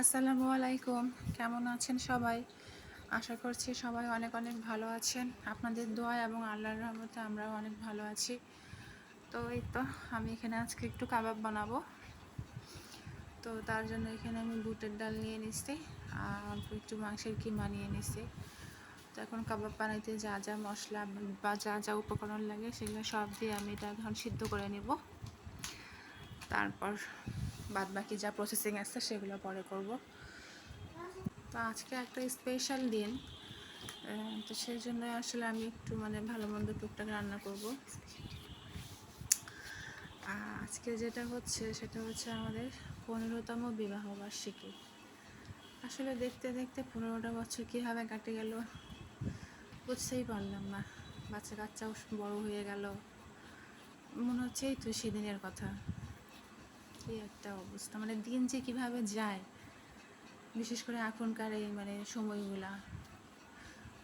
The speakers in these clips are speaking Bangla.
আসসালামু আলাইকুম। কেমন আছেন সবাই? আশা করছি সবাই অনেক অনেক ভালো আছেন। আপনাদের দোয়া এবং আল্লাহর রহমতে আমরাও অনেক ভালো আছি। তো এই তো, আমি এখানে আজকে একটু কাবাব বানাবো। তো তার জন্য এখানে আমি বুটের ডাল নিয়ে নিচ্ছি আর একটু মাংসের কিমা নিয়ে নিচ্ছি তো এখন কাবাব বানাইতে যা যা মশলা বা যা যা উপকরণ লাগে সেগুলো সব দিয়ে আমি এটা এখন সিদ্ধ করে নেব। তারপর বাদ বাকি যা প্রসেসিং আছে সেগুলো পরে করব। তো আজকে একটা স্পেশাল দিন। তো সেই জন্য আসলে আমি একটু মানে ভালো মন্দ টুকটাক রান্না করব। আজকে যেটা হচ্ছে সেটা হচ্ছে আমাদের পনেরোতম বিবাহ বার্ষিকী। আসলে দেখতে দেখতে পনেরোটা বছর কীভাবে কাটে গেল, বুঝতেই পারলাম না। বাচ্চা কাচ্চাও বড় হয়ে গেল। মনে হচ্ছে এই তো সেদিনের কথা। কি একটা অবস্থা? মানে দিন যে কীভাবে যায়, বিশেষ করে এখনকার এই মানে সময়গুলা,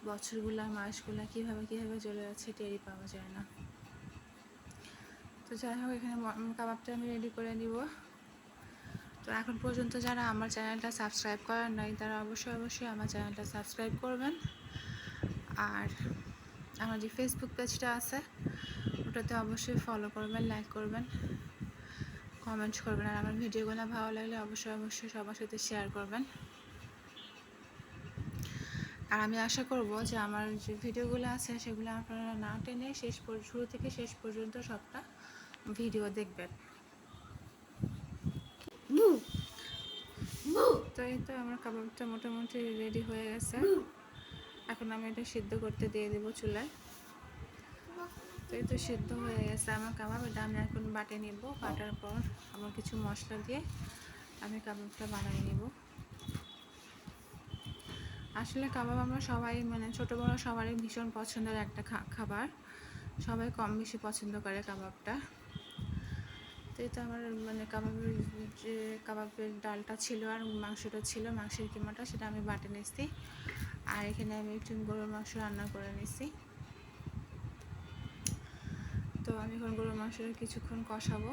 বছরগুলা, মাসগুলা কীভাবে কীভাবে চলে যাচ্ছে টেরি পাওয়া যায় না। তো যাই হোক, এখানে কাবাবটা আমি রেডি করে নিব। তো এখন পর্যন্ত যারা আমার চ্যানেলটা সাবস্ক্রাইব করেন নাই, তারা অবশ্যই অবশ্যই আমার চ্যানেলটা সাবস্ক্রাইব করবেন। আর আমার যে ফেসবুক পেজটা আছে, ওটাতে অবশ্যই ফলো করবেন লাইক করবেন। কমেন্ট করবেন আর আমার ভিডিওগুলো ভালো লাগলে অবশ্যই অবশ্যই সবার সাথে শেয়ার করবেন। আর আমি আশা করব যে আমার যে ভিডিওগুলো আছে সেগুলো আপনারা না টেনে শেষ শুরু থেকে শেষ পর্যন্ত সবটা ভিডিও দেখবেন। তো এই তো আমার কাবাবটা মোটামুটি রেডি হয়ে গেছে। এখন আমি এটা সিদ্ধ করতে দিয়ে দেবো চুলায়। তো এই তো সিদ্ধ হয়ে গেছে। আমার কাবাব, এটা আমি এখন বাটে নিব। বাটার পর আমার কিছু মশলা দিয়ে আমি কাবাবটা বানিয়ে নিব। আসলে কাবাব আমরা সবাই মানে ছোট বড় সবারই ভীষণ পছন্দের একটা খাবার। সবাই কম বেশি পছন্দ করে কাবাবটা। তো এই তো আমার মানে কাবাবের যে কাবাবের ডালটা ছিল আর মাংসটা ছিল, মাংসের কিমাটা, সেটা আমি বাটে নিচ্ছি। আর এখানে আমি একটু গরুর মাংস রান্না করে নিচ্ছি। আমি এখন গরুর মাংসটা কিছুক্ষণ কষাবো।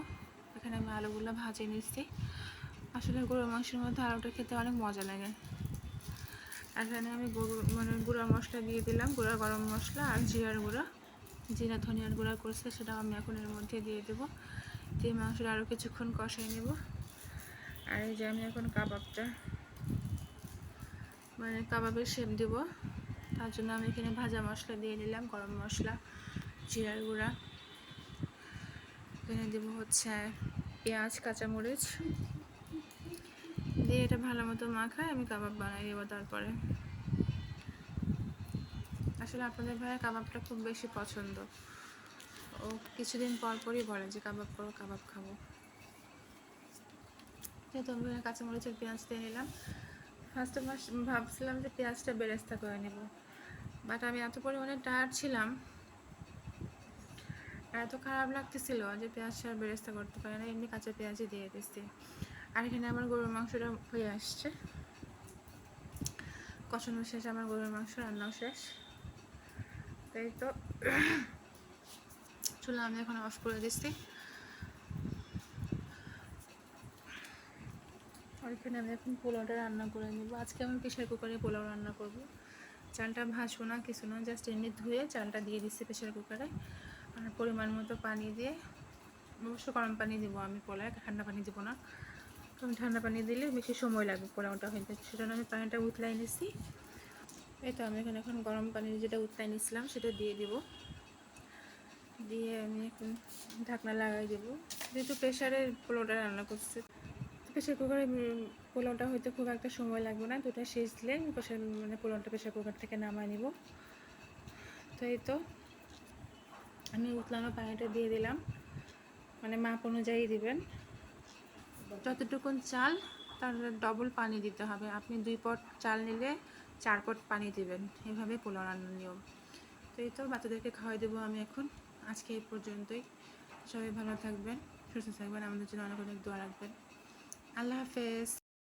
এখানে আমি আলুগুলো ভাজে নিচ্ছি। আসলে গরুর মাংসের মধ্যে আলুটা খেতে অনেক মজা লাগে। এখানে আমি মানে গুঁড়া মশলা দিয়ে দিলাম, গুঁড়া গরম মশলা আর জিরার গুঁড়া। জিরা, ধনিয়ার গুঁড়া করছে, সেটাও আমি এখন এর মধ্যে দিয়ে দেবো। দিয়ে মাংসটা আরও কিছুক্ষণ কষাই নেব। আর এই যে আমি এখন কাবাবটা মানে কাবাবের শেপ দেব। তার জন্য আমি এখানে ভাজা মশলা দিয়ে দিলাম, গরম মশলা, জিরার গুঁড়া। এখানে দেবো হচ্ছে পেঁয়াজ, কাঁচামরিচ। দিয়ে এটা ভালো মতো মাখায় আমি কাবাব বানাই দেবো তারপরে। আসলে আপনাদের ভাইয়ের কাবাবটা খুব বেশি পছন্দ। ও কিছুদিন পর পরই বলে যে কাবাব করো, কাবাব খাব। যেহেতু আমি কাঁচামরিচের পেঁয়াজ দিয়ে নিলাম ফার্স্টে ভাবছিলাম যে পেঁয়াজটা বেরেস্তা করে নেব। বাট আমি এত পরিমাণে টায়ার্ড ছিলাম এত খারাপ লাগতেছিল যে পেঁয়াজটা আর বেরেস্তা করতে পারে না, এমনি কাঁচা পেঁয়াজই দিয়ে দিচ্ছি আর এখানে আমার গরুর মাংসটা হয়ে আসছে। কষানো শেষ, আমার গরুর মাংস, রান্নাও শেষ। তাই তো চুলা আমি এখন অফ করে দিচ্ছি। আর এখানে আমি এখন পোলাওটা রান্না করে নিব। আজকে আমি প্রেশার কুকারে পোলাও রান্না করব। চালটা ভাসবো না, কিছু না জাস্ট এমনি ধুয়ে চালটা দিয়ে দিচ্ছি প্রেশার কুকারে। আর পরিমাণ মতো পানি দিয়ে, অবশ্য গরম পানি দেবো আমি পোলায় ঠান্ডা পানি দেবো না। কারণ ঠান্ডা পানি দিলে বেশি সময় লাগবে পোলাওটা হইতে। সেজন্য আমি পানিটা উতলাই নিচ্ছি এই তো আমি এখানে এখন গরম পানি যেটা উতলাই নিয়েছিলাম সেটা দিয়ে দিব। দিয়ে আমি এখন ঢাকনা লাগাই দেবো। যেহেতু প্রেশারে পোলাওটা রান্না করছি প্রেশার কুকারে পোলাওটা হয়তো খুব একটা সময় লাগবে না। দুটো সিজলে প্রেশার মানে পোলাওটা প্রেশার কুকার থেকে নামায় নিব। তো এই তো আমি উতলানো পানিটা দিয়ে দিলাম। মানে মাপ অনুযায়ী দিবেন। যতটুকুন চাল, তার ডবল পানি দিতে হবে। আপনি দুই পট চাল নিলে চার পট পানি দিবেন। এভাবে পোলাও রান্নার নিয়ম। তো এই তো বাচ্চাদেরকে খাওয়াই দেবো আমি এখন। আজকে এই পর্যন্তই। সবাই ভালো থাকবেন, সুস্থ থাকবেন। আমাদের জন্য অনেক অনেক দোয়া রাখবেন। আল্লাহ হাফেজ।